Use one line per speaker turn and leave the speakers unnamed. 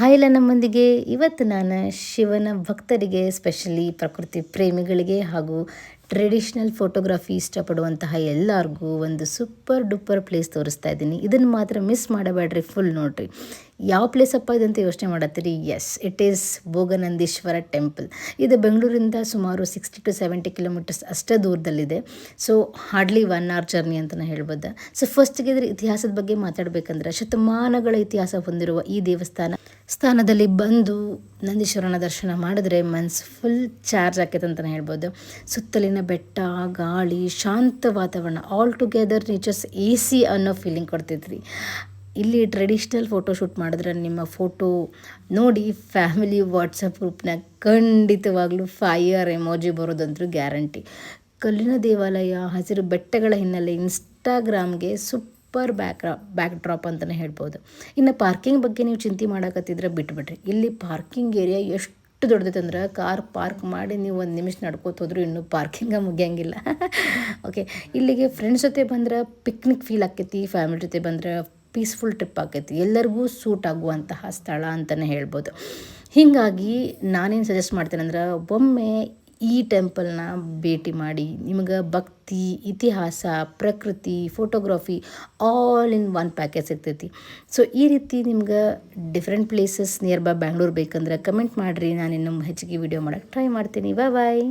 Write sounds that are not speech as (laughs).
Hi ಎಲ್ಲ ನಮ್ಮೊಂದಿಗೆ ಇವತ್ತು ನಾನು ಶಿವನ ಭಕ್ತರಿಗೆ ಸ್ಪೆಷಲಿ ಪ್ರಕೃತಿ ಪ್ರೇಮಿಗಳಿಗೆ ಹಾಗೂ ಟ್ರೆಡಿಷ್ನಲ್ ಫೋಟೋಗ್ರಫಿ ಇಷ್ಟಪಡುವಂತಹ ಎಲ್ಲರಿಗೂ ಒಂದು ಸೂಪರ್ ಡೂಪರ್ ಪ್ಲೇಸ್ ತೋರಿಸ್ತಾ ಇದ್ದೀನಿ. ಇದನ್ನು ಮಾತ್ರ ಮಿಸ್ ಮಾಡಬೇಡ್ರಿ ಫುಲ್ ನೋಡ್ರಿ. ಯಾವ ಪ್ಲೇಸ್ ಅಪ್ಪ ಇದಂತ ಯೋಚನೆ ಮಾಡತ್ತೀರಿ? Yes it is Bhoganandishwara temple ಇದು ಬೆಂಗಳೂರಿಂದ ಸುಮಾರು ಸಿಕ್ಸ್ಟಿ ಟು ಸೆವೆಂಟಿ ಕಿಲೋಮೀಟರ್ಸ್ ಅಷ್ಟೇ ದೂರದಲ್ಲಿದೆ. So hardly one hour journey ಅಂತಲೇ ಹೇಳ್ಬೋದು? ಸೊ ಫಸ್ಟ್ಗೆ ಇದ್ರ ಇತಿಹಾಸದ ಬಗ್ಗೆ ಮಾತಾಡಬೇಕಂದ್ರೆ, ಶತಮಾನಗಳ ಇತಿಹಾಸ ಹೊಂದಿರುವ ಈ ದೇವಸ್ಥಾನ, ಸ್ಥಾನದಲ್ಲಿ ಬಂದು ನಂದೀಶ್ವರನ ದರ್ಶನ ಮಾಡಿದ್ರೆ ಮನ್ಸು ಫುಲ್ ಚಾರ್ಜ್ ಆಕೈತೆ ಅಂತಲೇ ಹೇಳ್ಬೋದು. ಸುತ್ತಲಿನ ಬೆಟ್ಟ, ಗಾಳಿ, ಶಾಂತ ವಾತಾವರಣ all together nature's A C ಅನ್ನೋ ಫೀಲಿಂಗ್ ಕೊಡ್ತೈತ್ರಿ ಇಲ್ಲಿ ಟ್ರೆಡಿಷ್ನಲ್ ಫೋಟೋ ಶೂಟ್ ಮಾಡಿದ್ರೆ ನಿಮ್ಮ ಫೋಟೋ ನೋಡಿ ಫ್ಯಾಮಿಲಿ ವಾಟ್ಸಪ್ ಗ್ರೂಪ್ನಾಗ ಖಂಡಿತವಾಗ್ಲೂ ಫೈಯರ್ ಎಮೋಜಿ ಬರೋದಂತೂ ಗ್ಯಾರಂಟಿ ಕಲ್ಲಿನ ದೇವಾಲಯ, ಹಸಿರು ಬೆಟ್ಟಗಳ ಹಿನ್ನೆಲೆ ಇನ್ಸ್ಟಾಗ್ರಾಮ್ಗೆ ಸೂಪರ್ ಬ್ಯಾಕ್ ಬ್ಯಾಕ್ ಡ್ರಾಪ್ ಅಂತಲೇ ಹೇಳ್ಬೋದು. ಇನ್ನು ಪಾರ್ಕಿಂಗ್ ಬಗ್ಗೆ ನೀವು ಚಿಂತೆ ಮಾಡಕತ್ತಿದ್ರೆ ಬಿಟ್ಬಿಡ್ರಿ. ಇಲ್ಲಿ ಪಾರ್ಕಿಂಗ್ ಏರಿಯಾ ಎಷ್ಟು ಎಷ್ಟು ದೊಡ್ಡದೈತೆ ಅಂದ್ರೆ ಕಾರ್ ಪಾರ್ಕ್ ಮಾಡಿ ನೀವು ಒಂದು ನಿಮಿಷ ಹೋದ್ರು ಇನ್ನೂ ಪಾರ್ಕಿಂಗ ಮುಗಿಯಂಗಿಲ್ಲ. ಓಕೆ (laughs) ಇಲ್ಲಿಗೆ ಫ್ರೆಂಡ್ಸ್ ಜೊತೆ ಬಂದ್ರೆ ಪಿಕ್ನಿಕ್ ಫೀಲ್ ಆಕೈತಿ ಫ್ಯಾಮಿಲಿ ಜೊತೆ ಬಂದ್ರೆ ಪೀಸ್ಫುಲ್ ಟ್ರಿಪ್ ಆಕೈತಿ. ಎಲ್ಲರಿಗೂ ಸೂಟ್ ಆಗುವಂತಹ ಸ್ಥಳ ಅಂತಲೇ ಹೇಳ್ಬೋದು. ಹೀಗಾಗಿ ನಾನೇನು ಸಜೆಸ್ಟ್ ಮಾಡ್ತೇನೆ ಅಂದ್ರೆ ಒಮ್ಮೆ ಈ ಟೆಂಪಲ್ನ ಭೇಟಿ ಮಾಡಿ ನಿಮಗೆ ಭಕ್ತಿ, ಇತಿಹಾಸ, ಪ್ರಕೃತಿ photography all in one package ಸಿಗ್ತೈತಿ. ಸೊ ಈ ರೀತಿ ನಿಮ್ಗೆ different places near by Bangalore ಬೇಕಂದ್ರೆ ಕಮೆಂಟ್ ಮಾಡಿರಿ. ನಾನು ಇನ್ನೊಮ್ಮೆ ಹೆಚ್ಚಿಗೆ ವಿಡಿಯೋ ಮಾಡೋಕ್ಕೆ ಟ್ರೈ ಮಾಡ್ತೀನಿ. ಬಾಯ್ ಬಾಯ್